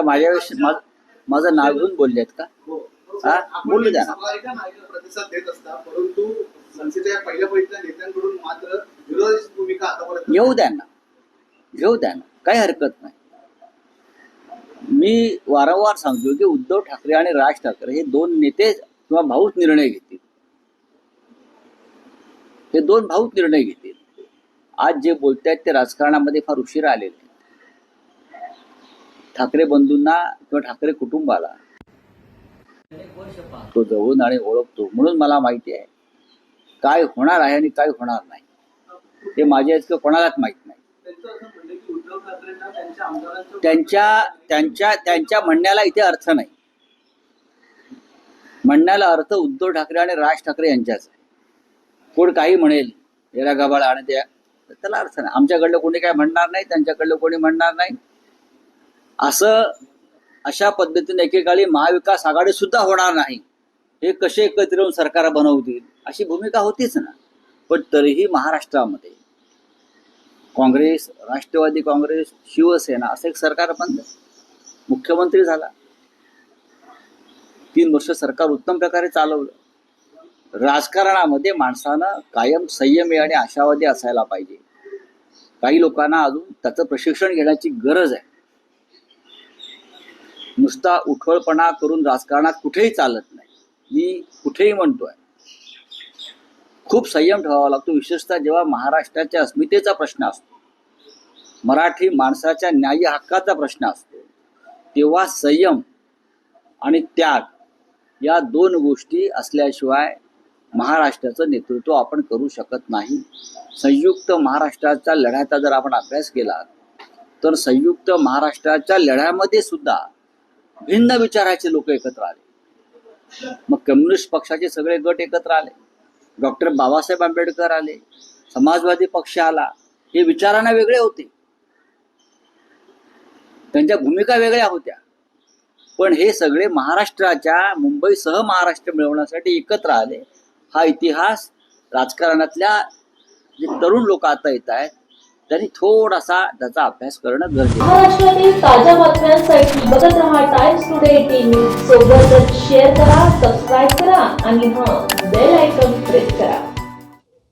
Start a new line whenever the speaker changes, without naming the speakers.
तर माझ्याविषयी माझं नाव घेऊन बोललेत का
हो.
हा? बोलू द्या ना.
सभा एका नायकाला प्रतिसाद देत असता परंतु संस्थेच्या पहिल्या पहिल्या नेत्यांकडून मात्र विरोधाची भूमिका आतापर्यंत
घेऊ द्या ना घेऊ द्या ना काही हरकत नाही मी वारंवार सांगतो की उद्धव ठाकरे आणि राज ठाकरे हे दोन नेते किंवा भाऊच निर्णय घेतील हे दोन भाऊच निर्णय घेतील आज जे बोलतायत ते राजकारणामध्ये फार उशिरा आलेले. ठाकरे बंधूंना किंवा ठाकरे कुटुंबाला तो जवळून आणि ओळखतो. म्हणून मला माहिती आहे काय होणार आहे आणि काय होणार नाही. ते माझ्या इतकं कोणालाच माहीत नाही.
त्यांच्या
त्यांच्या त्यांच्या म्हणण्याला इथे अर्थ नाही. म्हणण्याला अर्थ उद्धव ठाकरे आणि राज ठाकरे यांच्याच आहे. कोण काही म्हणेल येडा गबाळा आणि त्या त्याला अर्थ नाही. आमच्याकडलं कोणी काय म्हणणार नाही त्यांच्याकडलं कोणी म्हणणार नाही. असं अशा पद्धतीने एकेकाळी महाविकास आघाडी सुद्धा होणार नाही. हे कसे एकत्र येऊन सरकार बनवतील अशी भूमिका होतीच ना. पण तरीही महाराष्ट्रामध्ये काँग्रेस राष्ट्रवादी काँग्रेस शिवसेना असं एक सरकार बनलं मुख्यमंत्री झाला. तीन वर्ष सरकार उत्तम प्रकारे चालवलं. राजकारणामध्ये माणसानं कायम संयमी आणि आशावादी असायला पाहिजे. काही लोकांना अजून त्याचं प्रशिक्षण घेण्याची गरज आहे. नुसता उठवळपणा करून राजकारणात कुठेही चालत नाही. मी कुठेही म्हणतोय खूप संयम ठेवावा लागतो. विशेषतः जेव्हा महाराष्ट्राच्या अस्मितेचा प्रश्न असतो मराठी माणसाच्या न्याय्य हक्काचा प्रश्न असतो तेव्हा संयम आणि त्याग या दोन गोष्टी असल्याशिवाय महाराष्ट्राचं नेतृत्व आपण करू शकत नाही. संयुक्त महाराष्ट्राच्या लढ्याचा जर आपण अभ्यास केला तर संयुक्त महाराष्ट्राच्या लढ्यामध्ये सुद्धा भिन्न विचाराचे लोक एकत्र आले. मग कम्युनिस्ट पक्षाचे सगळे गट एकत्र आले. डॉक्टर बाबासाहेब आंबेडकर आले. समाजवादी पक्ष आला. हे विचारांना वेगळे होते. त्यांच्या भूमिका वेगळ्या होत्या. पण हे सगळे महाराष्ट्राच्या मुंबईसह महाराष्ट्र मिळवण्यासाठी एकत्र आले. हा इतिहास राजकारणातल्या जे तरुण लोक आता येत आहेत त्यांनी थोडासा त्याचा अभ्यास करणं गरजेचं
महाराष्ट्रातील ताज्या बातम्यांसाठी बघत राहा टाइम्स टुडे टीव्ही. सोबतच शेअर करा सबस्क्राईब करा आणि हां बेल आयकॉन प्रेस करा.